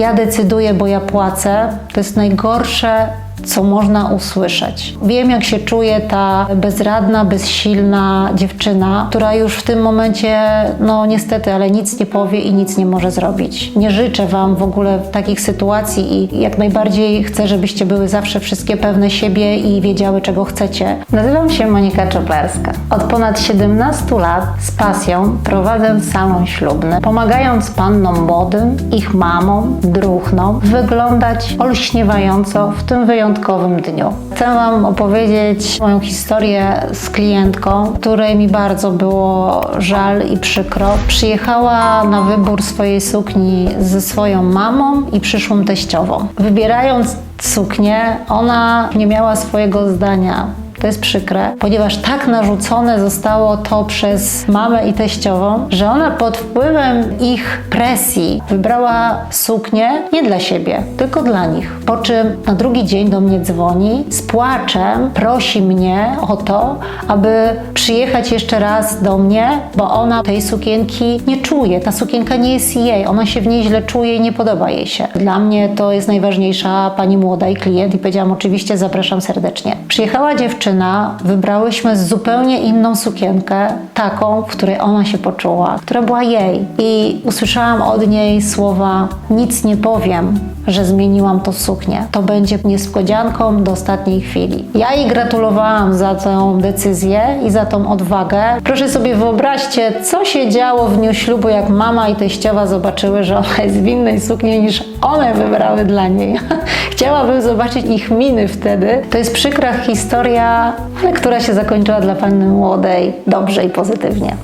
Ja decyduję, bo ja płacę. To jest najgorsze, co można usłyszeć. Wiem, jak się czuje ta bezradna, bezsilna dziewczyna, która już w tym momencie, no niestety, ale nic nie powie i nic nie może zrobić. Nie życzę Wam w ogóle takich sytuacji i jak najbardziej chcę, żebyście były zawsze wszystkie pewne siebie i wiedziały, czego chcecie. Nazywam się Monika Czoplerska. Od ponad 17 lat z pasją prowadzę salon ślubny, pomagając pannom młodym, ich mamom, druhnom wyglądać olśniewająco w tym wyjątkowym dniu. Chcę Wam opowiedzieć moją historię z klientką, której mi bardzo było żal i przykro. Przyjechała na wybór swojej sukni ze swoją mamą i przyszłą teściową. Wybierając suknię, ona nie miała swojego zdania. To jest przykre, ponieważ tak narzucone zostało to przez mamę i teściową, że ona pod wpływem ich presji wybrała suknię nie dla siebie, tylko dla nich. Po czym na drugi dzień do mnie dzwoni z płaczem, prosi mnie o to, aby przyjechać jeszcze raz do mnie, bo ona tej sukienki nie czuje. Ta sukienka nie jest jej, ona się w niej źle czuje i nie podoba jej się. Dla mnie to jest najważniejsza pani młoda i klient i powiedziałam oczywiście zapraszam serdecznie. Przyjechała dziewczyna, wybrałyśmy zupełnie inną sukienkę, taką, w której ona się poczuła, która była jej. I usłyszałam od niej słowa: Nic nie powiem, że zmieniłam to suknię. To będzie niespodzianką do ostatniej chwili. Ja jej gratulowałam za tę decyzję i za tą odwagę. Proszę sobie wyobraźcie, co się działo w dniu ślubu, jak mama i teściowa zobaczyły, że ona jest w innej sukni niż one wybrały dla niej. Chciałabym zobaczyć ich miny wtedy. To jest przykra historia, ale która się zakończyła dla panny młodej dobrze i pozytywnie.